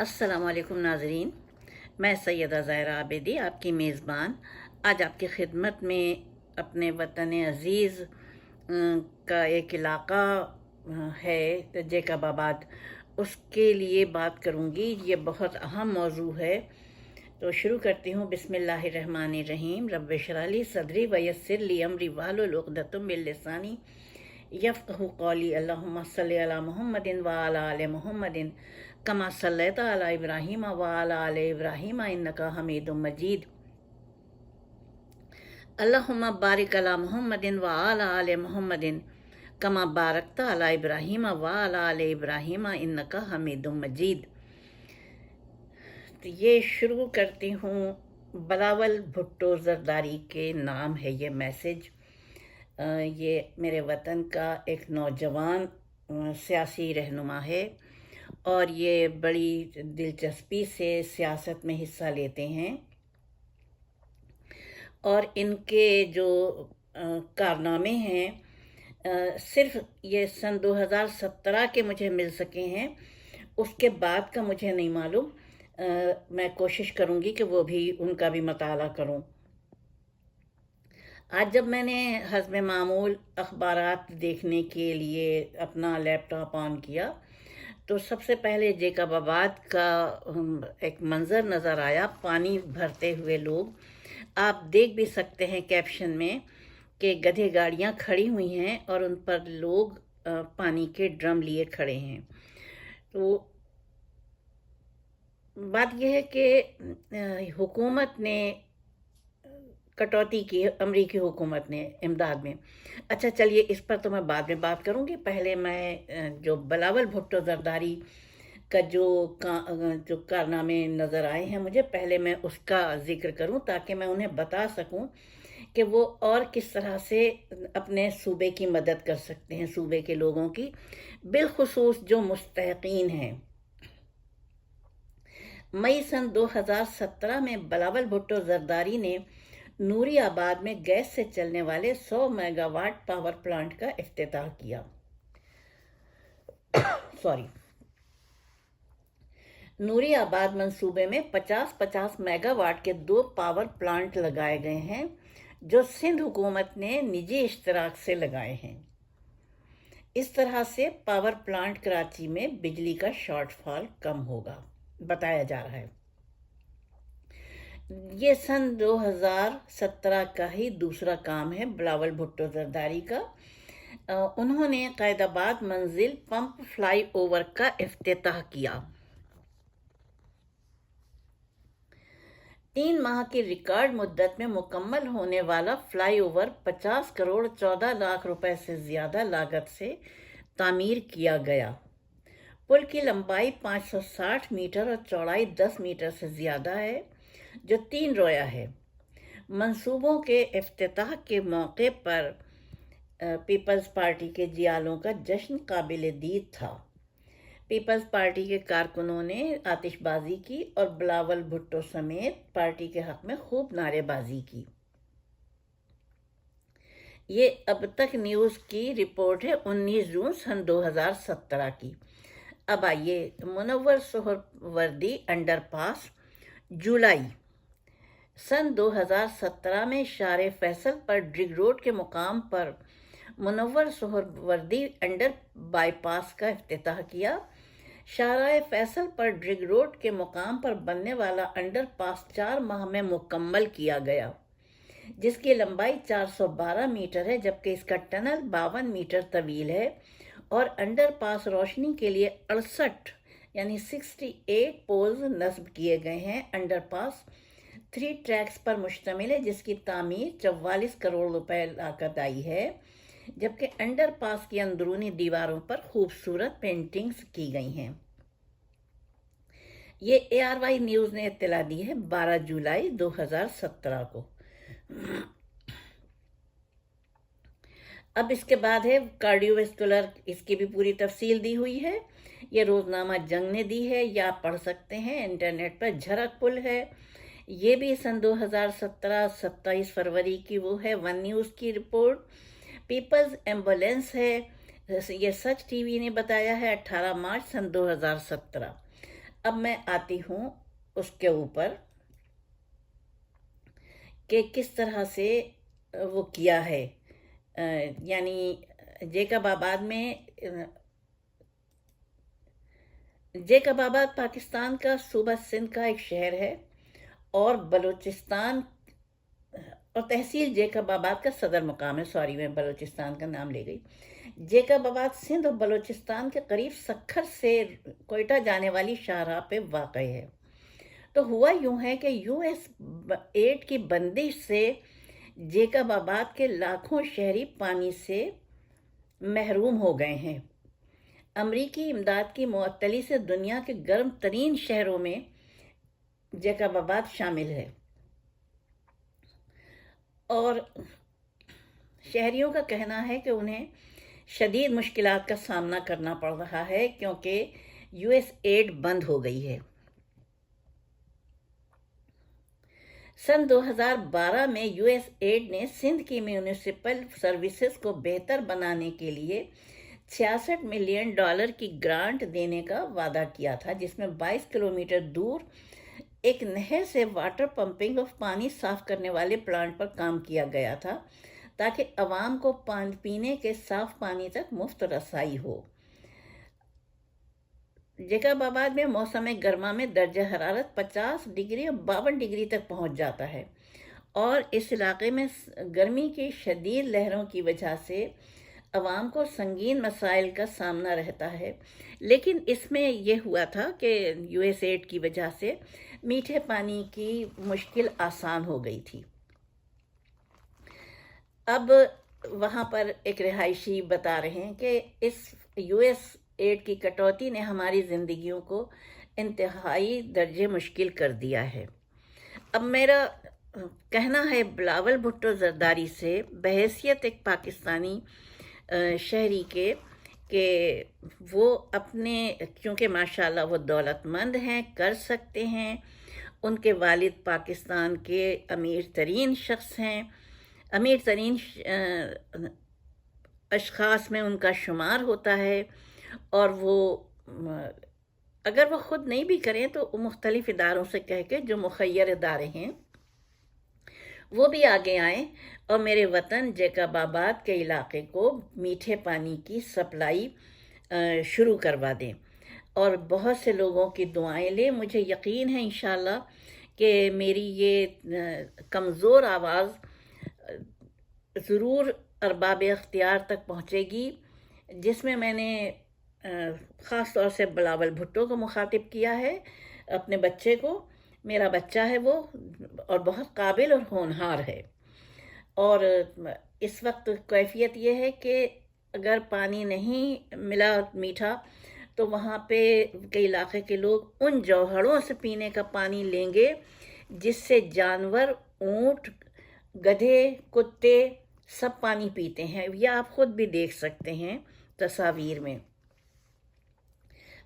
السلام علیکم ناظرین، میں سیدہ ظاہرہ عابدی آپ کی میزبان۔ آج آپ کی خدمت میں اپنے وطن عزیز کا ایک علاقہ ہے جیکب آباد۔ اس کے لیے بات کروں گی۔ یہ بہت اہم موضوع ہے۔ تو شروع کرتی ہوں۔ بسم اللہ الرحمن الرحیم۔ رب شرح لی صدری ویسر لی امری واحلل عقدۃ یفقہ قولی۔ اللہم صلی علی محمد وعلی آل محمد۔ کما صلیت علی ابراہیم وعلی آل ابراہیم، انکا حمید مجید. اللہم بارک علی محمد وعلی آل محمد، کما بارکت علی ابراہیم وعلی آل ابراہیم، انکا حمید مجید. تو یہ شروع کرتی ہوں بلاول بھٹو زرداری کے نام ہے یہ میسج. یہ میرے وطن کا ایک نوجوان سیاسی رہنما ہے۔ اور یہ بڑی دلچسپی سے سیاست میں حصہ لیتے ہیں۔ اور ان کے جو کارنامے ہیں صرف یہ سن دو ہزار سترہ کے مجھے مل سکے ہیں۔ اس کے بعد کا مجھے نہیں معلوم۔ میں کوشش کروں گی کہ وہ بھی ان کا بھی مطالعہ کروں۔ آج جب میں نے حزب معمول اخبارات دیکھنے کے لیے اپنا لیپ ٹاپ آن کیا تو سب سے پہلے جیکب آباد کا ایک منظر نظر آیا، پانی بھرتے ہوئے لوگ۔ آپ دیکھ بھی سکتے ہیں کیپشن میں کہ گدھے گاڑیاں کھڑی ہوئی ہیں اور ان پر لوگ پانی کے ڈرم لیے کھڑے ہیں۔ تو بات یہ ہے کہ حکومت نے کٹوتی کی امریکی حکومت نے امداد میں۔ اچھا چلیے، اس پر تو میں بعد میں بات کروں گی۔ پہلے میں جو بلاول بھٹو زرداری کا جو کا- جو کارنامے نظر آئے ہیں مجھے، پہلے میں اس کا ذکر کروں تاکہ میں انہیں بتا سکوں کہ وہ اور کس طرح سے اپنے صوبے کی مدد کر سکتے ہیں، صوبے کے لوگوں کی۔ بالخصوص جو مستحقین ہیں۔ مئی سن دو ہزار سترہ میں بلاول بھٹو زرداری نے نوری آباد میں گیس سے چلنے والے سو میگا واٹ پاور پلانٹ کا افتتاح کیا۔ سوری۔ نوری آباد منصوبے میں پچاس پچاس میگا واٹ کے دو پاور پلانٹ لگائے گئے ہیں، جو سندھ حکومت نے نجی اشتراک سے لگائے ہیں۔ اس طرح سے پاور پلانٹ کراچی میں بجلی کا شارٹ فال کم ہوگا، بتایا جا رہا ہے۔ یہ سن دو ہزار سترہ کا ہی دوسرا کام ہے بلاول بھٹو زرداری کا۔ انہوں نے قائد آباد منزل پمپ فلائی اوور کا افتتاح کیا۔ تین ماہ کی ریکارڈ مدت میں مکمل ہونے والا فلائی اوور پچاس کروڑ چودہ لاکھ روپے سے زیادہ لاگت سے تعمیر کیا گیا۔ پل کی لمبائی پانچ سو ساٹھ میٹر اور چوڑائی دس میٹر سے زیادہ ہے۔ جو تین رویا ہے منصوبوں کے افتتاح کے موقع پر پیپلز پارٹی کے جیالوں کا جشن قابل دید تھا۔ پیپلز پارٹی کے کارکنوں نے آتش بازی کی اور بلاول بھٹو سمیت پارٹی کے حق میں خوب نعرے بازی کی۔ یہ اب تک نیوز کی رپورٹ ہے انیس جون سن دو ہزار سترہ کی۔ اب آئیے منور سہر وردی انڈر پاس جولائی۔ سن دو ہزار سترہ میں شار فیصل پر ڈرگ روڈ کے مقام پر منور سہر وردی انڈر بائی پاس کا افتتاح کیا۔ شارع فیصل پر ڈرگ روڈ کے مقام پر بننے والا انڈر پاس چار ماہ میں مکمل کیا گیا، جس کی لمبائی چار سو بارہ میٹر ہے، جبکہ اس کا ٹنل باون میٹر طویل ہے اور انڈر پاس روشنی کے لیے اڑسٹھ یعنی سکسٹی ایٹ پولز نصب کیے گئے ہیں۔ انڈر پاس تھری ٹریکس پر مشتمل ہے، جس کی تعمیر چوالیس کروڑ روپے لاگت آئی ہے، جبکہ انڈر پاس کی اندرونی دیواروں پر خوبصورت پینٹنگز کی گئی ہیں۔ یہ اے آر وائی نیوز نے اطلاع دی ہے بارہ جولائی دو ہزار سترہ کو۔ اب اس کے بعد ہے کارڈیو ویسکولر اس کی بھی پوری تفصیل دی ہوئی ہے۔ یہ روزنامہ جنگ نے دی ہے، یا آپ پڑھ سکتے ہیں، انٹرنیٹ پر جھرک پل ہے۔ یہ بھی سن دو ہزار سترہ، ستائیس فروری کی وہ ہے، ون نیوز کی رپورٹ۔ پیپلز ایمبولینس ہے، یہ سچ ٹی وی نے بتایا ہے، اٹھارہ مارچ سن دو ہزار سترہ۔ اب میں آتی ہوں اس کے اوپر کہ کس طرح سے وہ کیا ہے۔ یعنی جیکب آباد میں، جیکب آباد پاکستان کا صوبہ سندھ کا ایک شہر ہے۔ اور بلوچستان اور تحصیل جیکب آباد کا صدر مقام ہے، سوری، میں بلوچستان کا نام لے گئی۔ جیکب آباد سندھ اور بلوچستان کے قریب سکھر سے کوئٹہ جانے والی شاہراہ پہ واقع ہے۔ تو ہوا یوں ہے کہ یو ایس ایٹ کی بندش سے جیکب آباد کے لاکھوں شہری پانی سے محروم ہو گئے ہیں۔ امریکی امداد کی معطلی سے دنیا کے گرم ترین شہروں میں جیکب آباد شامل ہے۔ اور شہریوں کا کہنا ہے کہ انہیں شدید مشکلات کا سامنا کرنا پڑ رہا ہے کیونکہ یو ایس ایڈ بند ہو گئی ہے۔ سن دو ہزار بارہ میں یو ایس ایڈ نے سندھ کی میونسپل سروسز کو بہتر بنانے کے لیے چھیاسٹھ ملین ڈالر کی گرانٹ دینے کا وعدہ کیا تھا، جس میں بائیس کلومیٹر دور ایک نہر سے واٹر پمپنگ اور پانی صاف کرنے والے پلانٹ پر کام کیا گیا تھا تاکہ عوام کو پینے کے صاف پانی تک مفت رسائی ہو۔ جیکب آباد میں موسم گرما میں درجہ حرارت پچاس ڈگری اور باون ڈگری تک پہنچ جاتا ہے اور اس علاقے میں گرمی کی شدید لہروں کی وجہ سے عوام کو سنگین مسائل کا سامنا رہتا ہے۔ لیکن اس میں یہ ہوا تھا کہ یو ایس ایڈ کی وجہ سے میٹھے پانی کی مشکل آسان ہو گئی تھی۔ اب وہاں پر ایک رہائشی بتا رہے ہیں کہ اس یو ایس ایڈ کی کٹوتی نے ہماری زندگیوں کو انتہائی درجے مشکل کر دیا ہے۔ اب میرا کہنا ہے، بلاول بھٹو زرداری سے بحیثیت ایک پاکستانی شہری کے کہ وہ اپنے، کیونکہ ماشاءاللہ وہ دولت مند ہیں، کر سکتے ہیں۔ ان کے والد پاکستان کے امیر ترین شخص ہیں۔ امیر ترین اشخاص میں ان کا شمار ہوتا ہے۔ اور وہ اگر وہ خود نہیں بھی کریں تو مختلف اداروں سے کہہ کے جو مخیر ادارے ہیں۔ وہ بھی آگے آئیں۔ اور میرے وطن جیکب آباد کے علاقے کو میٹھے پانی کی سپلائی شروع کروا دیں۔ اور بہت سے لوگوں کی دعائیں لیں۔ مجھے یقین ہے انشاءاللہ کہ میری یہ کمزور آواز ضرور ارباب اختیار تک پہنچے گی، جس میں میں نے خاص طور سے بلاول بھٹو کو مخاطب کیا ہے، اپنے بچے کو۔ میرا بچہ ہے وہ اور بہت قابل اور ہونہار ہے۔ اور اس وقت کیفیت یہ ہے کہ اگر پانی نہیں ملا میٹھا تو وہاں پہ کئی علاقے کے لوگ ان جوہڑوں سے پینے کا پانی لیں گے جس سے جانور، اونٹ، گدھے، کتے سب پانی پیتے ہیں۔ یا آپ خود بھی دیکھ سکتے ہیں تصاویر میں۔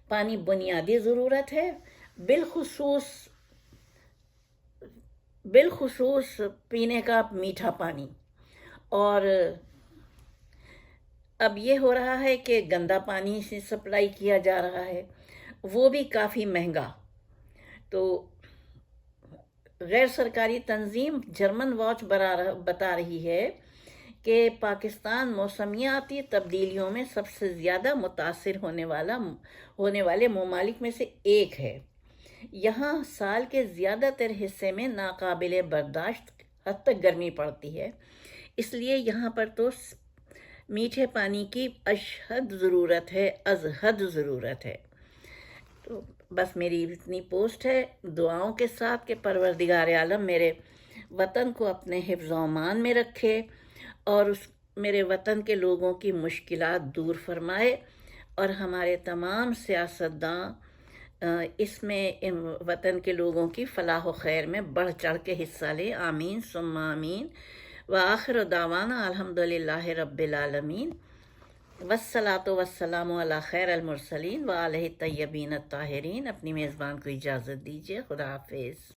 پانی بنیادی ضرورت ہے۔ بالخصوص بالخصوص پینے کا میٹھا پانی۔ اور اب یہ ہو رہا ہے کہ گندا پانی سے سپلائی کیا جا رہا ہے، وہ بھی کافی مہنگا۔ تو غیر سرکاری تنظیم جرمن واچ بتا رہی ہے کہ پاکستان موسمیاتی تبدیلیوں میں سب سے زیادہ متاثر ہونے والا، ہونے والے ممالک میں سے ایک ہے۔ یہاں سال کے زیادہ تر حصے میں ناقابل برداشت حد تک گرمی پڑتی ہے۔ اس لیے یہاں پر تو میٹھے پانی کی اشحد ضرورت ہے از حد ضرورت ہے۔ تو بس میری اتنی پوسٹ ہے۔ دعاؤں کے ساتھ کہ پروردگار عالم میرے وطن کو اپنے حفظ و امان میں رکھے اور اس میرے وطن کے لوگوں کی مشکلات دور فرمائے اور ہمارے تمام سیاستداں اس میں وطن کے لوگوں کی فلاح و خیر میں بڑھ چڑھ کے حصہ لیں آمین، ثم آمین۔ وآخر دعوانا الحمد للہ رب العالمین۔ وسلاۃ وسلام علی خیر المرسلین و علیہ طیبین الطاہرین۔ اپنی میزبان کو اجازت دیجیے خدا حافظ۔